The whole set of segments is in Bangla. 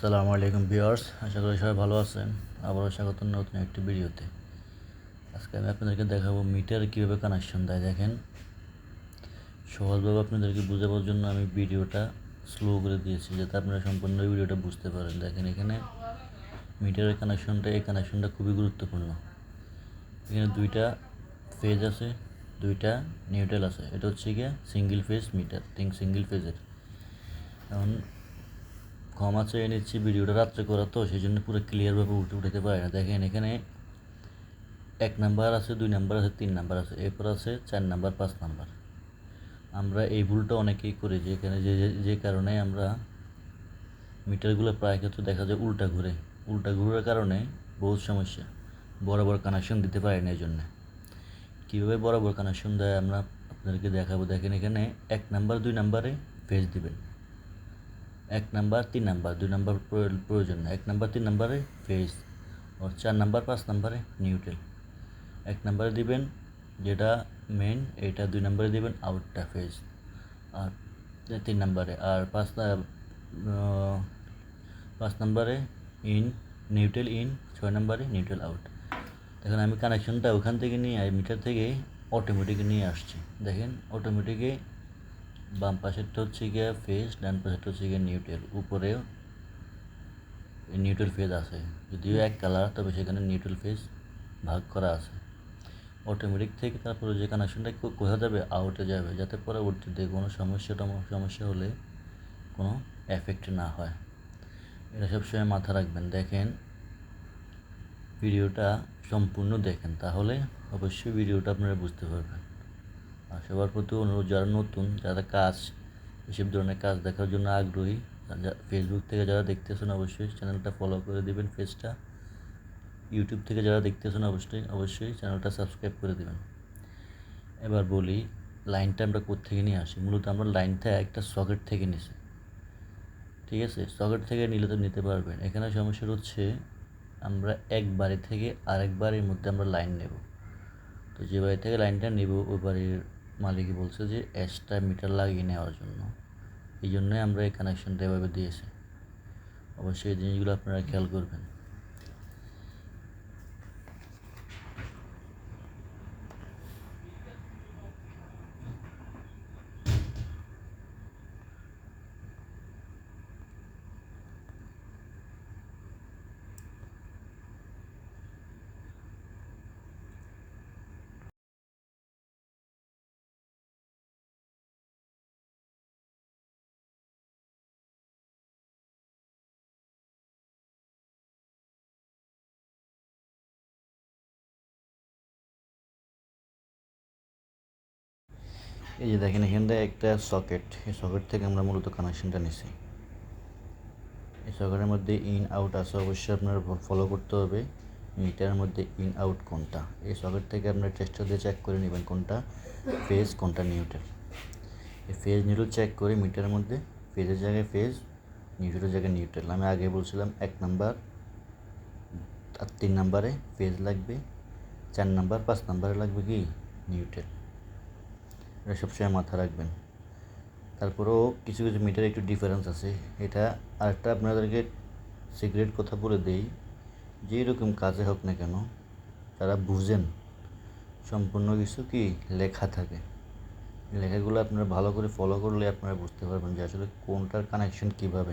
আসসালামু আলাইকুম ভিউয়ার্স, আশা করি সবাই ভালো আছেন। আবারও স্বাগত নতুন একটি ভিডিওতে। আজকে আমি আপনাদেরকে দেখাবো মিটার কীভাবে কানেকশন দেয়, দেখেন। সহজভাবে আপনাদেরকে বোঝাবার জন্য আমি ভিডিওটা স্লো করে দিয়েছি, যাতে আপনারা সম্পূর্ণ ভিডিওটা বুঝতে পারেন। দেখেন এখানে মিটারের কানেকশনটা এই কানেকশনটা খুবই গুরুত্বপূর্ণ। এখানে দুইটা ফেজ আছে, দুইটা নিউট্রাল আছে। এটা হচ্ছে গিয়ে single phase meter thing single ফেজের এখন ক্ষমা চেয়ে নিচ্ছি, ভিডিওটা রাত্রে করা তো সেই জন্য পুরো ক্লিয়ারভাবে উঠে উঠাতে পারে না। দেখেন এখানে এক নাম্বার আছে, দুই নাম্বার আছে, তিন নাম্বার আছে, এরপর আছে চার নাম্বার, পাঁচ নাম্বার। আমরা এই ভুলটা অনেকেই করি, যে এখানে যে, যে- কারণে আমরা মিটারগুলো প্রায় ক্ষেত্রে দেখা যায় উল্টা ঘুরে। উল্টা ঘুরার কারণে বহুত সমস্যা বড় কানেকশন দিতে পারি না এই জন্যে কীভাবে বরাবর কানেকশন দেয় আমরা আপনাদেরকে দেখাবো। দেখেন এখানে এক নাম্বার, দুই নাম্বারে ফেজ দিবেন। এক নাম্বার, তিন নাম্বার, দুই নাম্বার প্রয়- প্রয়োজন এক নাম্বার, তিন নাম্বারে ফেজ আর চার নাম্বার, পাঁচ নাম্বারে নিউট্রেল এক নাম্বারে দিবেন যেটা মেন এটা দুই নাম্বারে দিবেন আউটটা ফেজ আর তিন নাম্বারে, আর পাঁচ পাঁচ নাম্বারে ইন নিউট্রেল ইন ছয় নাম্বারে নিউট্রেল আউট দেখেন আমি কানেকশনটা ওখান থেকে নিয়ে মিটার থেকে অটোমেটিক নিয়ে আসছি। দেখেন অটোমেটিকে বাম পাশেরটা হচ্ছে গিয়ে ফেজ ডান পাশেরটা হচ্ছে গিয়ে নিউট্রেল উপরেও নিউট্রাল ফেজ আছে। যদিও এক কালার তবে সেখানে নিউট্রাল ফেজ ভাগ করা আছে। অটোমেটিক থেকে তারপরে যে কানেকশনটা কোথায় যাবে? আউটে যাবে। যাতে পরবর্তীতে কোনো সমস্যা সমস্যা হলে কোনো এফেক্ট না হয়। এটা সবসময় মাথা রাখবেন। দেখেন, ভিডিওটা সম্পূর্ণ দেখেন। তাহলে অবশ্যই ভিডিওটা আপনারা বুঝতে পারবেন। সবার প্রতি অনুরোধ, যারা নতুন, যারা কাজ এসব ধরনের কাজ দেখার জন্য আগ্রহী ফেসবুক থেকে যারা দেখতেছেন অবশ্যই চ্যানেলটা ফলো করে দিবেন, পেজটা। ইউটিউব থেকে যারা দেখতেছেন অবশ্যই অবশ্যই চ্যানেলটা সাবস্ক্রাইব করে দেবেন। এবার বলি, লাইনটা আমরা কোত্থেকে নিয়ে আসি? মূলত আমরা লাইনটা একটা সকেট থেকে নিছি। ঠিক আছে? সকেট থেকে নিলে তো নিতে পারবেন। এখানে সমস্যা হচ্ছে, আমরা এক বাড়ি থেকে আরেক বাড়ির মধ্যে আমরা লাইন নেব। তো যে বাড়ি থেকে লাইনটা নেব, ওই বাড়ির মালিকই বলছে যে এক্সট্রা মিটার লাগিয়ে নেওয়ার জন্য। এই জন্যই আমরা এই কানেকশনটা এভাবে দিয়েছি। অবশ্যই এই জিনিসগুলো আপনারা খেয়াল করবেন। এই যে দেখেন এখানটা একটা সকেট এই সকেট থেকে আমরা মূলত কানেকশনটা নিছি। এই সকেটের মধ্যে ইন আউট আছে, অবশ্যই আপনার ফলো করতে হবে। মিটারের মধ্যে ইন আউট কোনটা? এই সকেট থেকে আপনার টেস্টার দিয়ে চেক করে নেবেন কোনটা ফেজ কোনটা নিউট্রাল এই ফেজ নিউট্রাল চেক করে মিটারের মধ্যে ফেজের জায়গায় ফেজ নিউট্রালের জায়গায় নিউট্রাল আমি আগে বলছিলাম এক নাম্বার আর তিন নাম্বারে ফেজ লাগবে, চার নাম্বার, পাঁচ নাম্বারে লাগবে কি? নিউট্রাল এটা সবসময় মাথা রাখবেন। তারপরেও কিছু কিছু মিটার একটু ডিফারেন্স আছে। এটা আরেকটা আপনাদেরকে সিক্রেট কথা বলে দেই যেই রকম কাজে হোক না কেন, তারা বুঝেন। সম্পূর্ণ কিছু কি লেখা থাকে। লেখাগুলো আপনারা ভালো করে ফলো করলে আপনারা বুঝতে পারবেন যে আসলে কোনটার কানেকশন কীভাবে।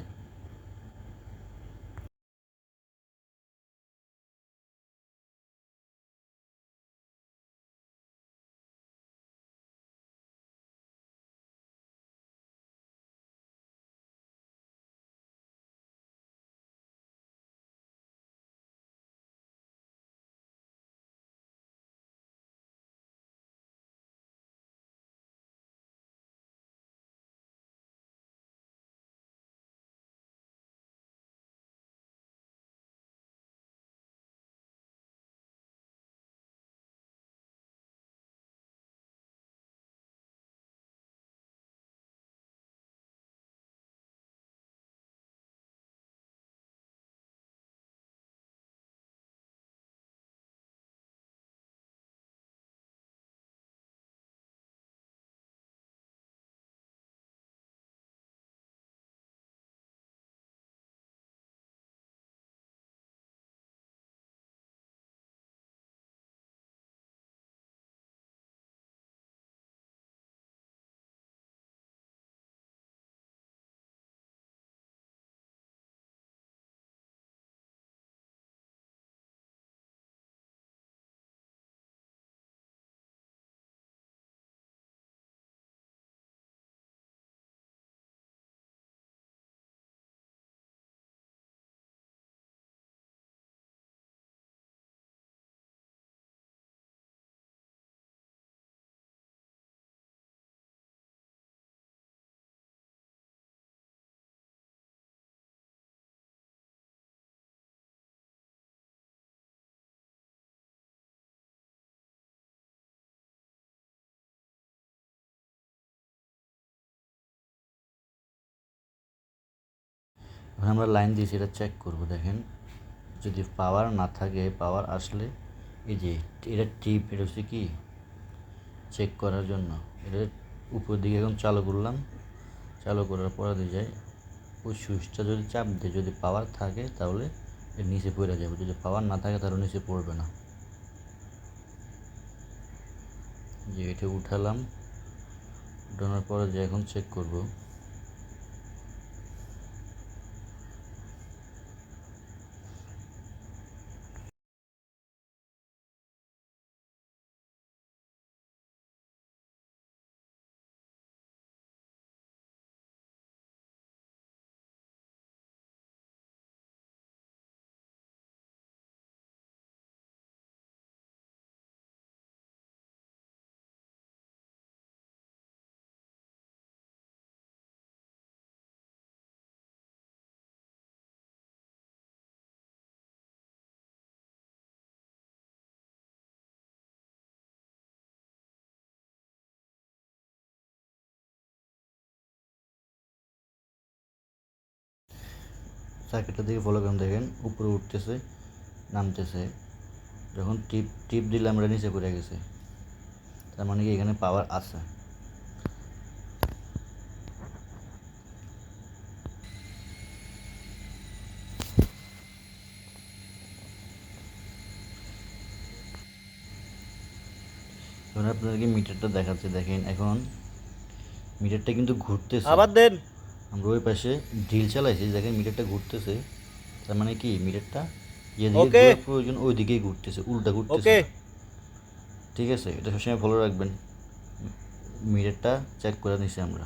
এখন আমরা লাইন দিয়েছি এটা চেক করব, দেখেন। যদি পাওয়ার না থাকে পাওয়ার আসলে এই যে এটা টিপ এটা হচ্ছে কি? চেক করার জন্য। এটা উপর দিকে এখন চালু করলাম। চালু করার পরে দিয়ে যায় ওই সুইচটা যদি চাপ দিয়ে যদি পাওয়ার থাকে, তাহলে এর নিচে পড়ে যাবে। যদি পাওয়ার না থাকে, তাহলে নিচে পড়বে না। যে এটা উঠালাম। উঠানোর পরে যে এখন চেক করব। সার্কিটটা দিকে ফলো করুন, দেখেন, উপরে উঠতেছে, নামতেছে। যখন টিপ টিপ দিলে আমরা নিচে পড়ে গেছে। তার মানে কি এখানে পাওয়ার আছে? এখন আপনাদেরকে মিটারটা দেখাচ্ছে, দেখেন, এখন মিটারটা কিন্তু ঘুরতেছে। আবার দেন। আমরা ওই পাশে ঢিল চালাইছি দেখেন মিটারটা ঘুরতেছে। তার মানে কি মিটারটা. যেদিকে প্রয়োজন ওই দিকেই ঘুরতেছে উল্টা ঘুরতেছে ঠিক আছে এটা সবসময় ফলো রাখবেন। মিটারটা চেক করে নিছি আমরা।